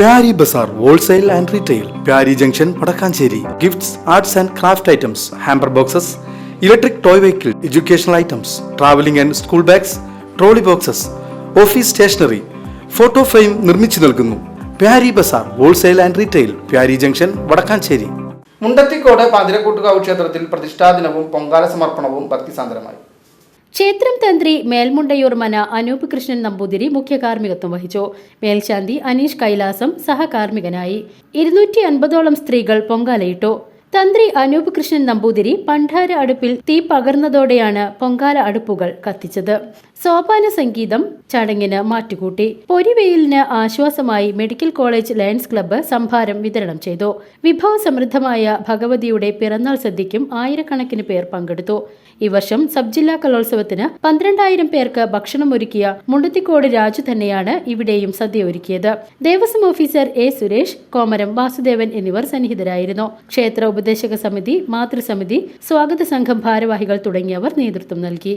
Pyari Bazaar wholesale and retail Pyari junction Vadakkanchery. Gifts arts and craft items hamper boxes electric toy vehicle educational items travelling and school bags trolley boxes office stationery photo frame നിർമ്മിച്ചു നൽകുന്നു. Pyari Bazaar wholesale and retail Pyari junction Vadakkanchery. Mundathikode Pathirakkoottukavu ക്ഷേത്രത്തിൽ പ്രതിഷ്ഠാദിനവും പൊങ്കാല സമർപ്പണവും ഭക്തിസാന്ദ്രമായി. ക്ഷേത്രം തന്ത്രി മേൽമുണ്ടയൂർ മന അനൂപ് കൃഷ്ണൻ നമ്പൂതിരി മുഖ്യ കാർമ്മികത്വം വഹിച്ചു. മേൽശാന്തി അനീഷ് കൈലാസം സഹകാർമ്മികനായി. ഇരുന്നൂറ്റി അൻപതോളം സ്ത്രീകൾ പൊങ്കാലയിട്ടു. തന്ത്രി അനൂപ് കൃഷ്ണൻ നമ്പൂതിരി പണ്ടാര അടുപ്പിൽ തീ പകർന്നതോടെയാണ് പൊങ്കാല അടുപ്പുകൾ കത്തിച്ചത്. സോപാന സംഗീതം ചടങ്ങിന് മാറ്റുകൂട്ടി. പൊരിവെയിലിന് ആശ്വാസമായി മെഡിക്കൽ കോളേജ് ലയൺസ് ക്ലബ്ബ് സംഭാരം വിതരണം ചെയ്തു. വിഭവ സമൃദ്ധമായ ഭഗവതിയുടെ പിറന്നാൾ സദ്യയ്ക്കും ആയിരക്കണക്കിന് പേർ പങ്കെടുത്തു. ഈ വർഷം സബ് ജില്ലാ കലോത്സവത്തിന് പന്ത്രണ്ടായിരം പേർക്ക് ഭക്ഷണം ഒരുക്കിയ മുണ്ടത്തിക്കോട് രാജു തന്നെയാണ് ഇവിടെയും സദ്യ ഒരുക്കിയത് ദേവസ്വം ഓഫീസർ എ സുരേഷ് കോമരം വാസുദേവൻ എന്നിവർ സന്നിഹിതരായിരുന്നു. ക്ഷേത്ര ഉപദേശക സമിതി മാതൃസമിതി സ്വാഗത സംഘം ഭാരവാഹികൾ തുടങ്ങിയവർ നേതൃത്വം നൽകി.